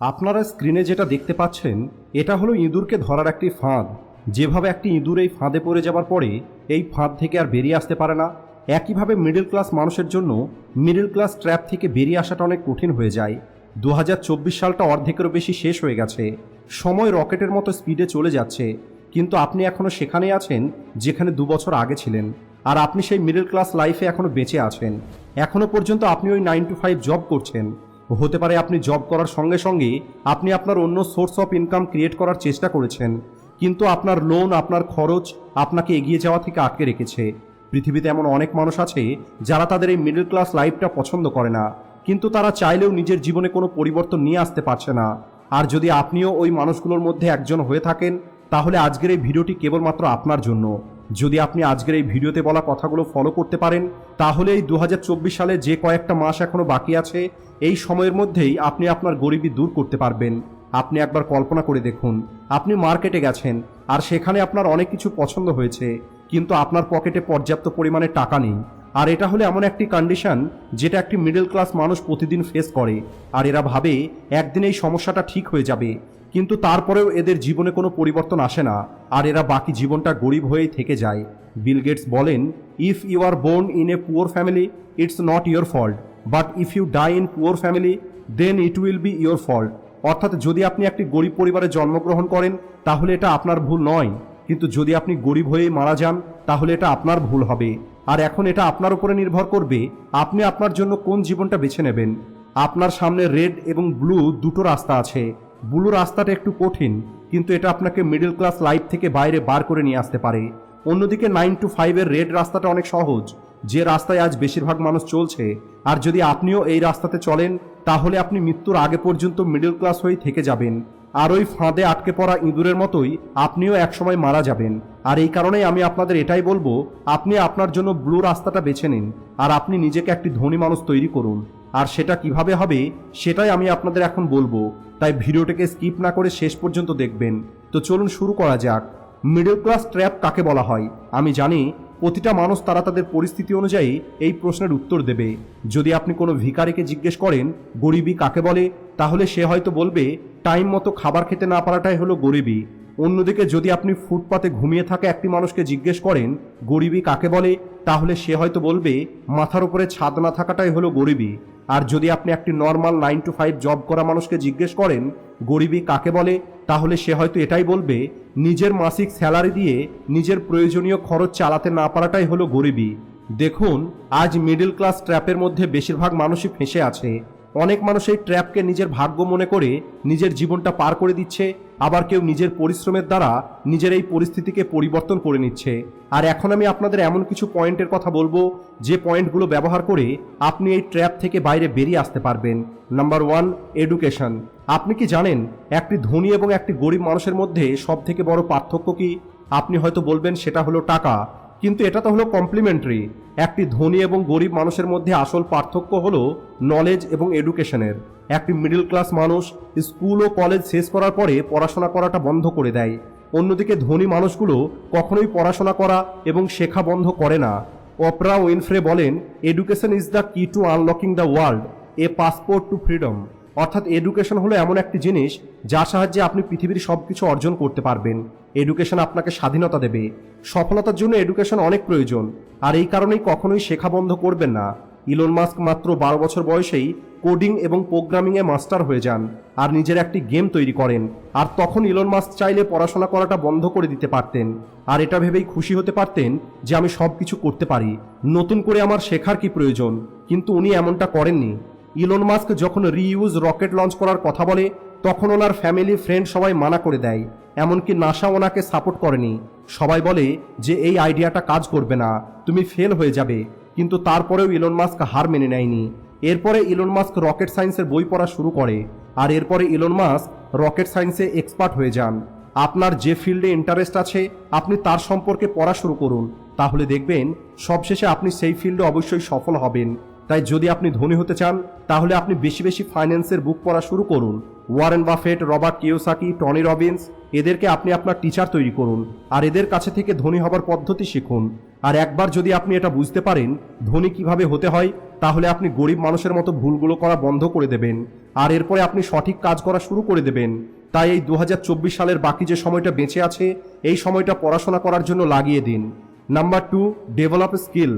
আপনারা স্ক্রিনে যেটা দেখতে পাচ্ছেন, এটা হলো ইঁদুরকে ধরার একটি ফাঁদ। যেভাবে একটি ইঁদুর এই ফাঁদে পড়ে যাবার পরে, এই ফাঁদ থেকে আর বেরিয়ে আসতে পারে না। একইভাবে মিডল ক্লাস মানুষের জন্য মিডল ক্লাস ট্র্যাপ থেকে বেরিয়ে আসাটা অনেক কঠিন হয়ে যায়। দু হাজার চব্বিশ সালটা অর্ধেকেরও বেশি শেষ হয়ে গেছে। সময় রকেটের মতো স্পিডে চলে যাচ্ছে। কিন্তু আপনি এখনও সেখানে আছেন, যেখানে দু বছর আগে ছিলেন। আর আপনি সেই মিডল ক্লাস লাইফে এখনও বেঁচে আছেন। এখনও পর্যন্ত আপনি ওই নাইন টু ফাইভ জব করছেন। হতে পারে আপনি জব করার সঙ্গে সঙ্গে আপনি আপনার অন্য সোর্স অফ ইনকাম ক্রিয়েট করার চেষ্টা করেছেন। কিন্তু আপনার লোন আপনার খরচ আপনাকে এগিয়ে যাওয়া থেকে আটকে রেখেছে। পৃথিবীতে এমন অনেক মানুষ আছে যারা তাদের এই মিডল ক্লাস লাইফটা পছন্দ করে না। কিন্তু তারা চাইলেও নিজের জীবনে কোনো পরিবর্তন নিয়ে আসতে পারছে না। আর যদি আপনিও ওই মানুষগুলোর মধ্যে একজন হয়ে থাকেন, তাহলে আজকের এই ভিডিওটি কেবলমাত্র আপনার জন্য। যদি আপনি আজকের এই ভিডিওতে বলা কথাগুলো ফলো করতে পারেন, তাহলে এই দু হাজার চব্বিশ সালে যে কয়েকটা মাস এখনও বাকি আছে, এই সময়ের মধ্যেই আপনি আপনার গরিবী দূর করতে পারবেন। আপনি একবার কল্পনা করে দেখুন, আপনি মার্কেটে গেছেন, আর সেখানে আপনার অনেক কিছু পছন্দ হয়েছে, কিন্তু আপনার পকেটে পর্যাপ্ত পরিমাণে টাকা নেই। আর এটা হলো এমন একটি কন্ডিশন যেটা একটি মিডল ক্লাস মানুষ প্রতিদিন ফেস করে, আর এরা ভাবে, একদিন এই সমস্যাটা ঠিক হয়ে যাবে। কিন্তু তারপরেও এদের জীবনে কোনো পরিবর্তন আসে না, আর এরা বাকি জীবনটা গরিব হয়েই থেকে যায়। বিল গেটস বলেন if you are born in a poor family it's not your fault but if you die in poor family then it will be your fault অর্থাৎ যদি আপনি একটি গরিব পরিবারে জন্মগ্রহণ করেন, তাহলে এটা আপনার ভুল নয়। কিন্তু যদি আপনি গরিব হয়েই মারা যান, তাহলে এটা আপনার ভুল হবে। আর এখন এটা আপনার উপরে নির্ভর করবে, আপনি আপনার জন্য কোন জীবনটা বেছে নেবেন। আপনার সামনে রেড এবং ব্লু দুটো রাস্তা আছে। ব্লু রাস্তাটা একটু কঠিন, কিন্তু এটা আপনাকে মিডল ক্লাস লাইফ থেকে বাইরে বার করে নিয়ে আসতে পারে। অন্যদিকে নাইন টু ফাইভের রেড রাস্তাটা অনেক সহজ। যে রাস্তায় আজ বেশিরভাগ মানুষ চলছে, আর যদি আপনিও এই রাস্তাতে চলেন, তাহলে আপনি মৃত্যুর আগে পর্যন্ত মিডল ক্লাস হয়েই থেকে যাবেন। আর ওই ফাঁদে আটকে পড়া ইঁদুরের মতোই আপনিও একসময় মারা যাবেন। আর এই কারণেই আমি আপনাদের এটাই বলব, আপনি আপনার জন্য ব্লু রাস্তাটা বেছে নিন, আর আপনি নিজেকে একটি ধনী মানুষ তৈরি করুন। আর সেটা কীভাবে হবে, সেটাই আমি আপনাদের এখন বলব। তাই ভিডিওটাকে স্কিপ না করে শেষ পর্যন্ত দেখবেন। তো চলুন শুরু করা যাক। মিডল ক্লাস ট্র্যাপ কাকে বলা হয়? আমি জানি, প্রতিটা মানুষ তারা তাদের পরিস্থিতি অনুযায়ী এই প্রশ্নের উত্তর দেবে। যদি আপনি কোনো ভিখারিকে জিজ্ঞেস করেন, গরিবী কাকে বলে? তাহলে সে হয়তো বলবে, টাইম মতো খাবার খেতে না পারাটাই হলো গরিবী। অন্যদিকে যদি আপনি ফুটপাতে ঘুমিয়ে থাকা একটি মানুষকে জিজ্ঞেস করেন, গরিবী কাকে বলে? তাহলে সে হয়তো বলবে, মাথার উপরে ছাদ না থাকাটাই হলো গরিবী। আর যদি আপনি একটি normal nine to five job করা মানুষকে জিজ্ঞেস করেন, গরিবী কাকে বলে, তাহলে সে হয়তো এটাই বলবে, নিজের মাসিক স্যালারি দিয়ে নিজের প্রয়োজনীয় খরচ চালাতে না পারাটাই হলো গরিবী। দেখুন, আজ মিডল ক্লাস ট্র্যাপের মধ্যে বেশিরভাগ মানুষই ফেঁসে আছে। অনেক মানুষ এই ট্র্যাপকে নিজের ভাগ্য মনে করে নিজের জীবনটা পার করে দিচ্ছে, আবার কেউ নিজের পরিশ্রমের দ্বারা নিজের এই পরিস্থিতিকে পরিবর্তন করে নিচ্ছে। আর এখন আমি আপনাদের এমন কিছু পয়েন্টের কথা বলব, যে পয়েন্টগুলো ব্যবহার করে আপনি এই ট্র্যাপ থেকে বাইরে বেরিয়ে আসতে পারবেন। Number one, education. আপনি কি জানেন, একটি ধনী এবং একটি গরিব মানুষের মধ্যে সব থেকে বড় পার্থক্য কি? আপনি হয়তো বলবেন সেটা হলো টাকা। কিন্তু এটা তো হলো কমপ্লিমেন্টারি একটি ধনী এবং গরিব মানুষের মধ্যে আসল পার্থক্য হলো নলেজ এবং এডুকেশনের একটি মিডল ক্লাস মানুষ স্কুল ও কলেজ শেষ করার পরে পড়াশোনা করাটা বন্ধ করে দেয়। অন্যদিকে ধনী মানুষগুলো কখনোই পড়াশোনা করা এবং শেখা বন্ধ করে না। অপরা উইনফ্রে বলেন education is the key to unlocking the world a passport to freedom অর্থাৎ এডুকেশন হলো এমন একটি জিনিস যার সাহায্যে আপনি পৃথিবীর সব কিছু অর্জন করতে পারবেন। এডুকেশন আপনাকে স্বাধীনতা দেবে। সফলতার জন্য এডুকেশন অনেক প্রয়োজন। আর এই কারণেই কখনোই শেখা বন্ধ করবেন না। ইলন মাস্ক মাত্র বারো বছর বয়সেই কোডিং এবং প্রোগ্রামিংয়ে মাস্টার হয়ে যান আর নিজের একটি গেম তৈরি করেন। আর তখন ইলন মাস্ক চাইলে পড়াশোনা করাটা বন্ধ করে দিতে পারতেন। আর এটা ভেবেই খুশি হতে পারতেন যে আমি সব কিছু করতে পারি। নতুন করে আমার শেখার কি প্রয়োজন? কিন্তু উনি এমনটা করেননি। ইলন মাস্ক যখন রিইউজ রকেট লঞ্চ করার কথা বলে, তখন ওনার ফ্যামিলি ফ্রেন্ড সবাই মানা করে দেয়। এমনকি নাসা ওনাকে সাপোর্ট করেনি। সবাই বলে যে, এই আইডিয়াটা কাজ করবে না। তুমি ফেল হয়ে যাবে। কিন্তু তারপরেও ইলন মাস্ক হার মেনে নেয়নি। এরপরে ইলন মাস্ক রকেট সায়েন্সের বই পড়া শুরু করে। আর এরপরে ইলন মাস্ক রকেট সায়েন্সে এক্সপার্ট হয়ে যান। আপনার যে ফিল্ডে ইন্টারেস্ট আছে, আপনি তার সম্পর্কে পড়া শুরু করুন। তাহলে দেখবেন, সবশেষে আপনি সেই ফিল্ডে অবশ্যই সফল হবেন। তাই যদি আপনি ধনী হতে চান, তাহলে আপনি বেশি বেশি ফাইন্যান্সের বুক পড়া শুরু করুন। Warren Buffett, Robert Kiyosaki, Tony Robbins, এদেরকে আপনি আপনার টিচার তৈরি করুন আর এদের কাছে থেকে ধনী হবার পদ্ধতি শিখুন। আর একবার যদি আপনি এটা বুঝতে পারেন, ধনী কীভাবে হতে হয়, তাহলে আপনি গরিব মানুষের মতো ভুলগুলো করা বন্ধ করে দেবেন আর এরপরে আপনি সঠিক কাজ করা শুরু করে দেবেন। তাই এই দু হাজার চব্বিশ সালের বাকি যে সময়টা বেঁচে আছে, এই সময়টা পড়াশোনা করার জন্য লাগিয়ে দিন। Number two, develop skill.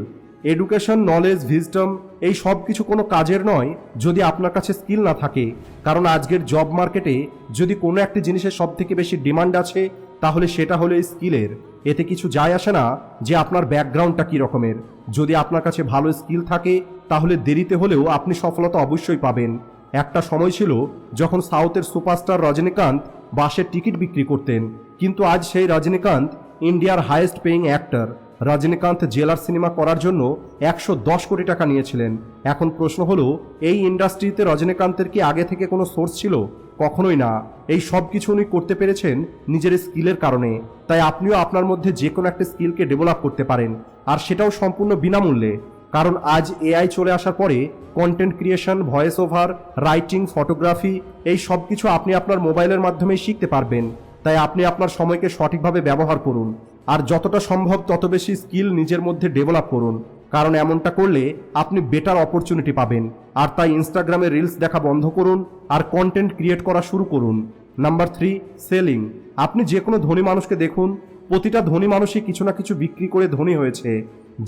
Education, knowledge, wisdom, এই সব কিছু কোনো কাজের নয় যদি আপনার কাছে স্কিল না থাকে। কারণ আজকের জব মার্কেটে যদি কোনো একটি জিনিসের সব থেকে বেশি ডিমান্ড আছে, তাহলে সেটা হলো স্কিলের। এতে কিছু যায় আসে না যে আপনার ব্যাকগ্রাউন্ডটা কী রকমের। যদি আপনার কাছে ভালো স্কিল থাকে, তাহলে দেরিতে হলেও আপনি সফলতা অবশ্যই পাবেন। একটা সময় ছিল যখন সাউথের সুপারস্টার রজনীকান্ত বাসের টিকিট বিক্রি করতেন। কিন্তু আজ সেই রজনীকান্ত, ইন্ডিয়ার হায়েস্ট পেইং অ্যাক্টর। রজনীকান্ত জেলার সিনেমা করার জন্য একশো দশ কোটি টাকা নিয়েছিলেন। এখন প্রশ্ন হলো, এই ইন্ডাস্ট্রিতে রজনীকান্তের কি আগে থেকে কোনো সোর্স ছিল? কখনোই না। এই সব কিছু উনি করতে পেরেছেন নিজের স্কিলের কারণে। তাই আপনিও আপনার মধ্যে যে কোনো একটা স্কিলকে ডেভেলপ করতে পারেন, আর সেটাও সম্পূর্ণ বিনামূল্যে। কারণ আজ এআই চলে আসার পরে content creation voice over writing photography এই সব কিছু আপনি আপনার মোবাইলের মাধ্যমেই শিখতে পারবেন। তাই আপনি আপনার সময়কে সঠিকভাবে ব্যবহার করুন। আর যতটা সম্ভব তত বেশি স্কিল নিজের মধ্যে ডেভেলপ করুন, কারণ এমনটা করলে আপনি বেটার অপরচুনিটি পাবেন। আর তাই ইনস্টাগ্রামে রিলস দেখা বন্ধ করুন আর কন্টেন্ট ক্রিয়েট করা শুরু করুন। নাম্বার থ্রি সেলিং আপনি যে কোনো ধনী মানুষকে দেখুন, প্রতিটা ধনী মানুষই কিছু না কিছু বিক্রি করে ধনী হয়েছে।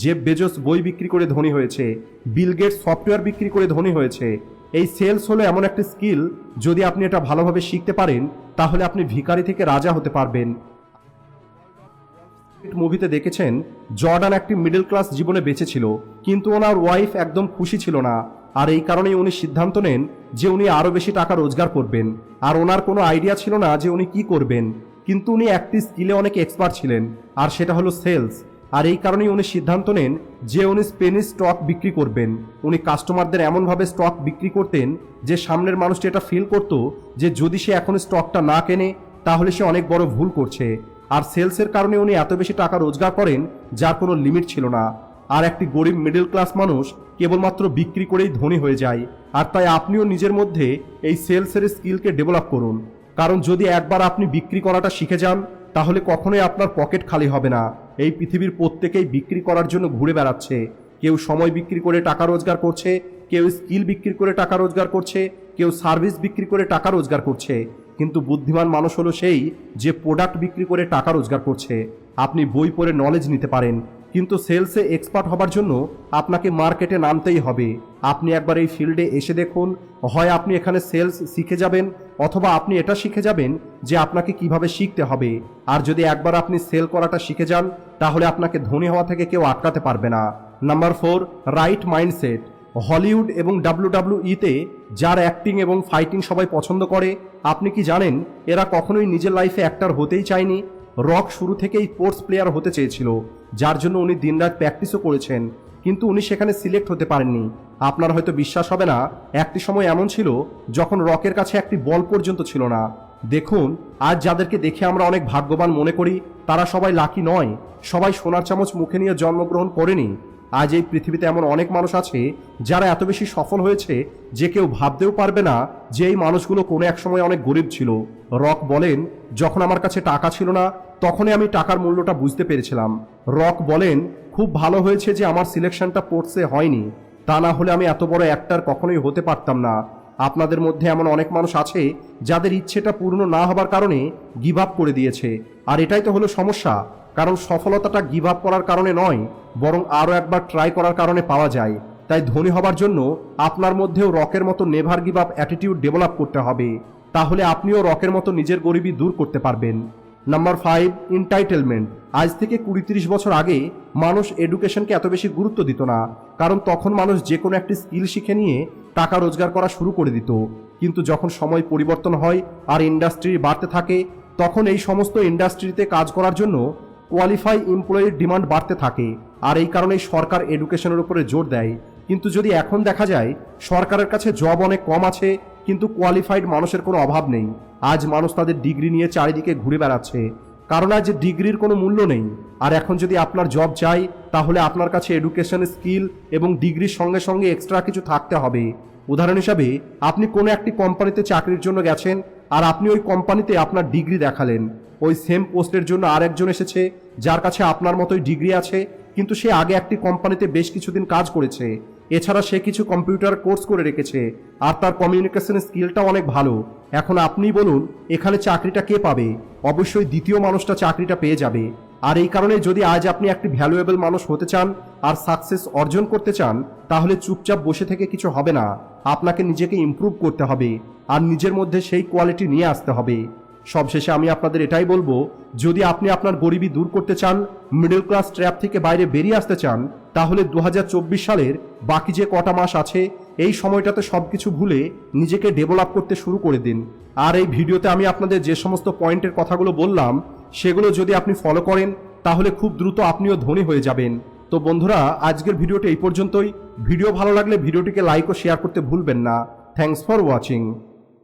জেব বেজোস বই বিক্রি করে ধনী হয়েছে বিল গেটস সফটওয়্যার বিক্রি করে ধনী হয়েছে। এই সেলস হলো এমন একটা স্কিল যদি আপনি এটা ভালোভাবে শিখতে পারেন, তাহলে আপনি ভিকারি থেকে রাজা হতে পারবেন। মুভিতে দেখেছেন, জর্ডান একটি মিডল ক্লাস জীবনে বেঁচে ছিল, কিন্তু ওনার ওয়াইফ একদম খুশি ছিল না। আর এই কারণেই উনি সিদ্ধান্ত নেন যে উনি আরও বেশি টাকা রোজগার করবেন। আর ওনার কোনো আইডিয়া ছিল না যে উনি কি করবেন। কিন্তু উনি একটি স্কিলে অনেক এক্সপার্ট ছিলেন, আর সেটা হলো সেলস আর এই কারণেই উনি সিদ্ধান্ত নেন যে উনি স্পেনিশ স্টক বিক্রি করবেন। উনি কাস্টমারদের এমনভাবে স্টক বিক্রি করতেন যে সামনের মানুষটি এটা ফিল করতো যে যদি সে এখন স্টকটা না কেনে, তাহলে সে অনেক বড় ভুল করছে। আর সেলসের কারণে উনি এত বেশি টাকা রোজগার করেন, যার কোনো লিমিট ছিল না। আর একটি গরিব মিডল ক্লাস মানুষ কেবলমাত্র বিক্রি করেই ধনী হয়ে যায়। আর তাই আপনিও নিজের মধ্যে এই সেলসের স্কিলকে ডেভেলপ করুন। কারণ যদি একবার আপনি বিক্রি করাটা শিখে যান, তাহলে কখনোই আপনার পকেট খালি হবে না। এই পৃথিবীর প্রত্যেকেই বিক্রি করার জন্য ঘুরে বেড়াচ্ছে। কেউ সময় বিক্রি করে টাকা রোজগার করছে, কেউ স্কিল বিক্রি করে টাকা রোজগার করছে, কেউ সার্ভিস বিক্রি করে টাকা রোজগার করছে। কিন্তু বুদ্ধিমান মানুষ হলো সেই যে প্রোডাক্ট বিক্রি করে টাকা রোজগার করছে। আপনি বই পড়ে নলেজ নিতে পারেন, কিন্তু সেলসে এক্সপার্ট হবার জন্য আপনাকে মার্কেটে নামতেই হবে। আপনি একবার এই ফিল্ডে এসে দেখুন, হয় আপনি এখানে সেলস শিখে যাবেন, অথবা আপনি এটা শিখে যাবেন যে আপনাকে কীভাবে শিখতে হবে। আর যদি একবার আপনি সেল করাটা শিখে যান, তাহলে আপনাকে ধনী হওয়া থেকে কেউ আটকাতে পারবে না। Number four right mindset Hollywood এবং ডাব্লিউডাব্লিউইতে যার অ্যাক্টিং এবং ফাইটিং সবাই পছন্দ করে, আপনি কি জানেন, এরা কখনোই নিজের লাইফে অ্যাক্টার হতেই চায়নি। রক শুরু থেকেই স্পোর্টস প্লেয়ার হতে চেয়েছিল, যার জন্য উনি দিনরাত প্র্যাকটিসও করেছেন, কিন্তু উনি সেখানে সিলেক্ট হতে পারেননি। আপনার হয়তো বিশ্বাস হবে না, একটি সময় এমন ছিল যখন রকের কাছে একটি বল পর্যন্ত ছিল না। দেখুন, আজ যাদেরকে দেখে আমরা অনেক ভাগ্যবান মনে করি, তারা সবাই লাকি নয়, সবাই সোনার চামচ মুখে নিয়ে জন্মগ্রহণ করেনি। আজ এই পৃথিবীতে এমন অনেক মানুষ আছে যারা এত বেশি সফল হয়েছে যে কেউ ভাবতেও পারবে না যে এই মানুষগুলো কোনো এক সময় অনেক গরিব ছিল। রক বলেন, যখন আমার কাছে টাকা ছিল না, তখনই আমি টাকার মূল্যটা বুঝতে পেরেছিলাম। রক বলেন, খুব ভালো হয়েছে যে আমার সিলেকশনটা স্পোর্টসে হয়নি। তা না হলে আমি এত বড় অ্যাক্টার কখনোই হতে পারতাম না। আপনাদের মধ্যে এমন অনেক মানুষ আছে যাদের ইচ্ছেটা পূর্ণ না হবার কারণে গিভ আপ করে দিয়েছে। আর এটাই তো হলো সমস্যা, কারণ সফলতাটা গিভ আপ করার কারণে নয় বরং আরও একবার ট্রাই করার কারণে পাওয়া যায়। তাই ধনী হবার জন্য আপনার মধ্যেও রকের মতো never give up attitude develop করতে হবে। তাহলে আপনিও রকের মতো নিজের গরিবি দূর করতে পারবেন। নাম্বার ফাইভ ইনটাইটেলমেন্ট আজ থেকে কুড়ি তিরিশ বছর আগে মানুষ এডুকেশনকে এত বেশি গুরুত্ব দিত না, কারণ তখন মানুষ যে কোনো একটি স্কিল শিখে নিয়ে টাকা রোজগার করা শুরু করে দিত। কিন্তু যখন সময় পরিবর্তন হয় আর ইন্ডাস্ট্রি বাড়তে থাকে, তখন এই সমস্ত ইন্ডাস্ট্রিতে কাজ করার জন্য কোয়ালিফাই এমপ্লয়ির ডিমান্ড বাড়তে থাকে, আর এই কারণেই সরকার এডুকেশনের উপরে জোর দেয়। কিন্তু যদি এখন দেখা যায়, সরকারের কাছে জব অনেক কম আছে, কিন্তু কোয়ালিফাইড মানুষের কোনো অভাব নেই। আজ মানুষ তাদের ডিগ্রি নিয়ে চারিদিকে ঘুরে বেড়াচ্ছে। কারণ আজ ডিগ্রির কোনো মূল্য নেই। আর এখন যদি আপনার জব চাই, তাহলে আপনার কাছে এডুকেশন স্কিল এবং ডিগ্রির সঙ্গে সঙ্গে এক্সট্রা কিছু থাকতে হবে। উদাহরণ হিসাবে, আপনি কোনো একটি কোম্পানিতে চাকরির জন্য গেছেন, আর আপনি ওই কোম্পানিতে আপনার ডিগ্রি দেখালেন। ওই সেম পোস্টের জন্য আরেকজন এসেছে, যার কাছে আপনার মতোই ডিগ্রি আছে, কিন্তু সে আগে একটি কোম্পানিতে বেশ কিছুদিন কাজ করেছে। এছাড়া সে কিছু কম্পিউটার কোর্স করে রেখেছে, আর তার কমিউনিকেশন স্কিলটাও অনেক ভালো। এখন আপনিই বলুন, এখানে চাকরিটা কে পাবে? অবশ্যই দ্বিতীয় মানুষটা চাকরিটা পেয়ে যাবে। আর এই কারণে যদি আজ আপনি একটি ভ্যালুয়েবল মানুষ হতে চান, আর সাকসেস অর্জন করতে চান, তাহলে চুপচাপ বসে থেকে কিছু হবে না। আপনাকে নিজেকে ইমপ্রুভ করতে হবে, আর নিজের মধ্যে সেই কোয়ালিটি নিয়ে আসতে হবে। সবশেষে আমি আপনাদের এটাই বলব, যদি আপনি আপনার গরিবি দূর করতে চান মিডল ক্লাস ট্র্যাপ থেকে বাইরে বেরিয়ে আসতে চান, তাহলে দু হাজার চব্বিশ সালের বাকি যে কটা মাস আছে, এই সময়টাতে সব কিছু ভুলে নিজেকে ডেভেলপ করতে শুরু করে দিন। আর এই ভিডিওতে আমি আপনাদের যে সমস্ত পয়েন্টের কথাগুলো বললাম, সেগুলো যদি আপনি ফলো করেন, তাহলে খুব দ্রুত আপনিও ধনী হয়ে যাবেন। তো বন্ধুরা, আজকের ভিডিওটি এই পর্যন্তই। ভিডিও ভালো লাগলে ভিডিওটিকে লাইক ও শেয়ার করতে ভুলবেন না। Thanks for watching